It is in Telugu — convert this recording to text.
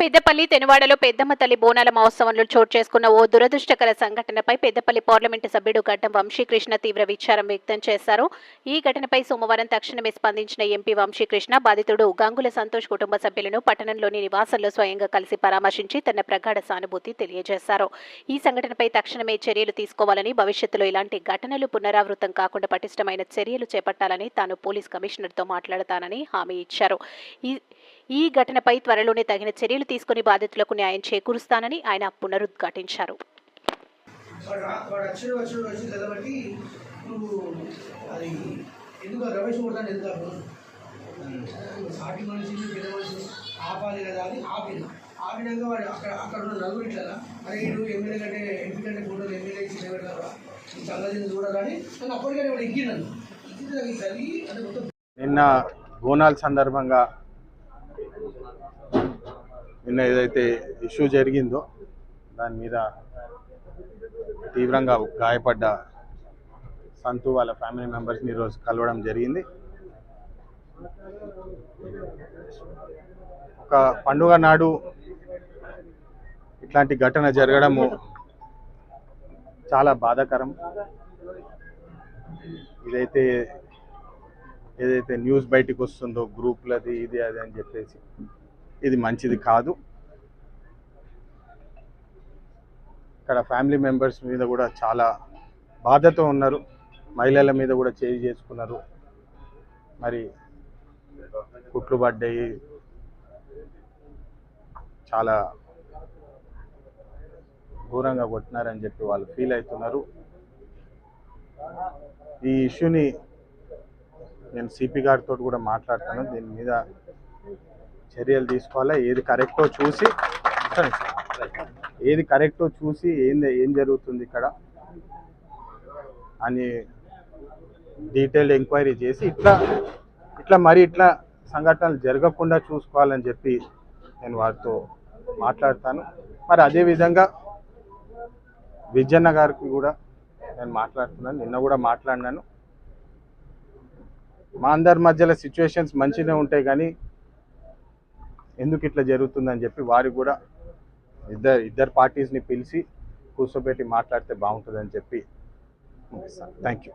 పెద్దపల్లి తెనువాడలో పెద్దమ్మ తల్లి బోనాల మహోత్సవంలో చోటు చేసుకున్న ఓ దురదృష్టకర సంఘటనపై పెద్దపల్లి పార్లమెంటు సభ్యుడు గడ్డం వంశీకృష్ణ తీవ్ర విచారం వ్యక్తం చేశారు. ఈ ఘటనపై సోమవారం తక్షణమే స్పందించిన ఎంపీ వంశీకృష్ణ బాధితుడు గంగుల సంతోష్ కుటుంబ సభ్యులను పట్టణంలోని నివాసంలో స్వయంగా కలిసి పరామర్శించి తన ప్రగాఢ సానుభూతి తెలియజేశారు. ఈ సంఘటనపై తక్షణమే చర్యలు తీసుకోవాలని భవిష్యత్తులో ఇలాంటి ఘటనలు పునరావృతం కాకుండా పటిష్టమైన చర్యలు చేపట్టాలని తాను పోలీస్ కమిషనర్తో మాట్లాడతానని హామీ ఇచ్చారు. ఈ ఈ ఘటనపై త్వరలోనే తగిన చర్యలు తీసుకుని బాధితులకు న్యాయం చేకూరుస్తానని ఆయన పునరుద్ఘాటించారు. ఆ ఆపాలి కదా అని ఆపిన. ఆపినాక వాడు అక్కడ అక్కడ ఉన్న నలుగురు ఇట్లా అరే ఇడు ఎమ్మెల్యే కంటే ఎంపీ కంటే ఫోటోలు ఎమ్మెల్యే ఇచ్చి నిలబెడతారా ఈ చల్లదిని చూడాలని నన్ను అప్పటికనే వాడు ఎక్కినాను ఈ చలి అంటే మొత్తం నిన్న బోనాల సందర్భంగా నిన్న ఏదైతే ఇష్యూ జరిగిందో దాని మీద తీవ్రంగా గాయపడ్డ సంతు వాళ్ళ ఫ్యామిలీ మెంబర్స్ని ఈరోజు కలవడం జరిగింది. ఒక పండుగ నాడు ఇట్లాంటి ఘటన జరగడము చాలా బాధాకరం. ఇదైతే ఏదైతే న్యూస్ బయటికి వస్తుందో గ్రూప్లది ఇది అది అని చెప్పేసి ఇది మంచిది కాదు. ఇక్కడ ఫ్యామిలీ మెంబర్స్ మీద కూడా చాలా బాధతో ఉన్నారు. మహిళల మీద కూడా చేయి చేసుకున్నారు. మరి కుట్లు పడ్డాయి. చాలా ఘోరంగా కొట్టినారని చెప్పి వాళ్ళు ఫీల్ అవుతున్నారు. ఈ ఇష్యూని నేను సిపి గారితో కూడా మాట్లాడతాను దీని మీద చర్యలు తీసుకోవాలా? ఏది కరెక్టో చూసి ఏది కరెక్టో చూసి ఏం ఏం జరుగుతుంది ఇక్కడ అని డీటెయిల్ ఎంక్వైరీ చేసి ఇట్లా ఇట్లా మరి ఇట్లా సంఘటనలు జరగకుండా చూసుకోవాలని చెప్పి నేను వారితో మాట్లాడతాను. మరి అదేవిధంగా విజయన్న గారికి కూడా నేను మాట్లాడుతున్నాను. నిన్న కూడా మాట్లాడినాను. మా అందరి మధ్యలో సిచ్యువేషన్స్ మంచిగా ఉంటాయి కానీ ఎందుకు ఇట్లా జరుగుతుందని చెప్పి వారు కూడా ఇద్దరు ఇద్దరు పార్టీస్ని పిలిచి కూర్చోబెట్టి మాట్లాడితే బాగుంటుందని చెప్పి థ్యాంక్ యూ